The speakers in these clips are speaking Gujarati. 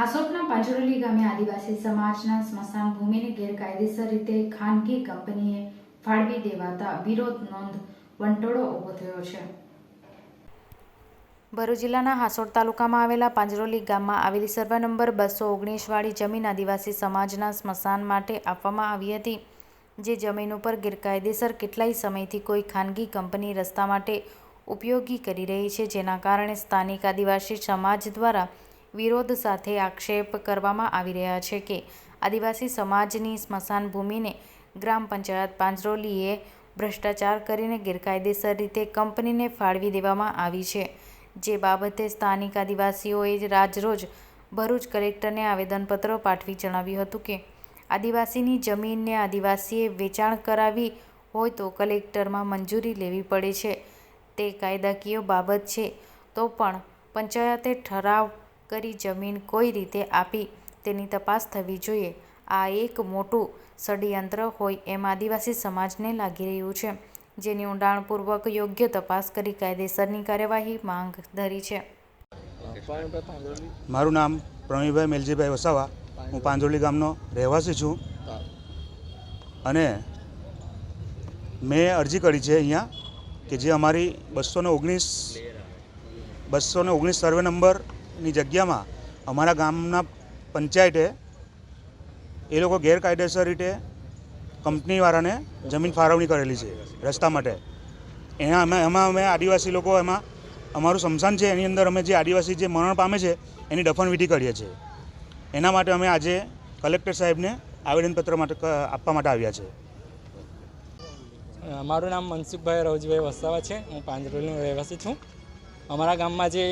હાસોટના પાંજરોલી ગામે આદિવાસી સમાજના સ્મશાન ભૂમિને ગેરકાયદેસર રીતે ખાનગી કંપનીએ ફાળવી દેવાતા વિરોધ નોંધ વંટોળો ઊભો થયો છે. ભરૂચ જિલ્લાના હાસોડ તાલુકામાં આવેલા પાંજરોલી ગામમાં આવેલી સર્વે નંબર બસો ઓગણીસવાળી જમીન આદિવાસી સમાજના સ્મશાન માટે આપવામાં આવી હતી, જે જમીન ઉપર ગેરકાયદેસર કેટલાય સમયથી કોઈ ખાનગી કંપની રસ્તા માટે ઉપયોગી કરી રહી છે, જેના કારણે સ્થાનિક આદિવાસી સમાજ દ્વારા વિરોધ સાથે આક્ષેપ કરવામાં આવી રહ્યા છે કે આદિવાસી સમાજની સ્મશાન ભૂમિને ગ્રામ પંચાયત પાંજરોલીએ ભ્રષ્ટાચાર કરીને ગેરકાયદેસર રીતે કંપનીને ફાળવી દેવામાં આવી છે. જે બાબતે સ્થાનિક આદિવાસીઓએ રાજરોજ ભરૂચ કલેક્ટરને આવેદનપત્ર પાઠવી જણાવ્યું હતું કે, આદિવાસીની જમીનને આદિવાસીએ વેચાણ કરાવી હોય તો કલેક્ટરમાં મંજૂરી લેવી પડે છે. તે કાયદાકીય બાબત છે તો પણ પંચાયતે ઠરાવ કરી જમીન કોઈ રીતે આપી તેની તપાસ થવી જોઈએ. આ એક મોટું ષડયંત્ર હોય એમ આદિવાસી સમાજને લાગી રહ્યું છે, જેની ઊંડાણપૂર્વક યોગ્ય તપાસ કરી કાયદેસરની કાર્યવાહી માંગ ધરી છે. મારું નામ પ્રવીણભાઈ મેલજીભાઈ વસાવા. હું પાંજોલી ગામનો રહેવાસી છું. અને મેં અરજી કરી છે અહીંયા કે જે અમારી બસો ને ઓગણીસ બસો ને ઓગણીસ સર્વે નંબરની જગ્યામાં અમારા ગામના પંચાયતે એ લોકો ગેરકાયદેસર રીતે કંપનીવાળાને જમીન ફાળવણી કરેલી છે રસ્તા માટે. એના અમે, એમાં અમે આદિવાસી લોકો એમાં, અમારું સ્મશાન છે, એની અંદર અમે જે આદિવાસી જે મરણ પામે છે, એની દફનવિધિ કરીએ છીએ. એના માટે અમે આજે કલેક્ટર સાહેબને આવેદનપત્ર માટે આપવા માટે આવ્યા છે. મારું નામ મનસુખભાઈ રવજીભાઈ વસાવા છે. હું પાંજરોલીનો રહેવાસી છું. અમારા ગામમાં જે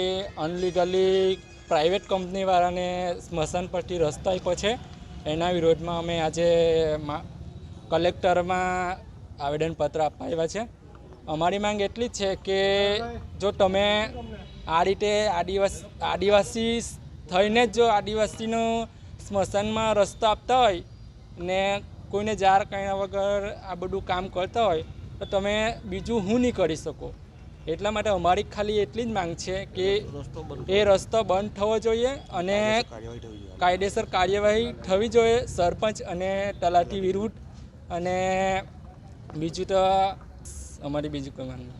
અનલીગલી પ્રાઇવેટ કંપનીવાળાને સ્મશાન પરથી રસ્તો આપ્યો છે, એના વિરોધમાં અમે આજે કલેક્ટરમાં આવેદનપત્ર આપવા છે. અમારી માંગ એટલી જ છે કે જો તમે આ રીતે આદિવાસી આદિવાસી થઈને જ જો આદિવાસીનું સ્મશાનમાં રસ્તો આપતા હોય ને કોઈને જાર કંઈ વગર આ બધું કામ કરતા હોય, તો તમે બીજું હું નહીં કરી શકો? એટલા માટે અમારી ખાલી એટલી જ માંગ છે કે એ રસ્તો બંધ થવો જોઈએ અને કાયદેસર કાર્યવાહી થવી જોઈએ. સરપંચ અને તલાટી વિરુદ્ધ. અને બીજું તો અમારી બીજું કોઈ માનવું.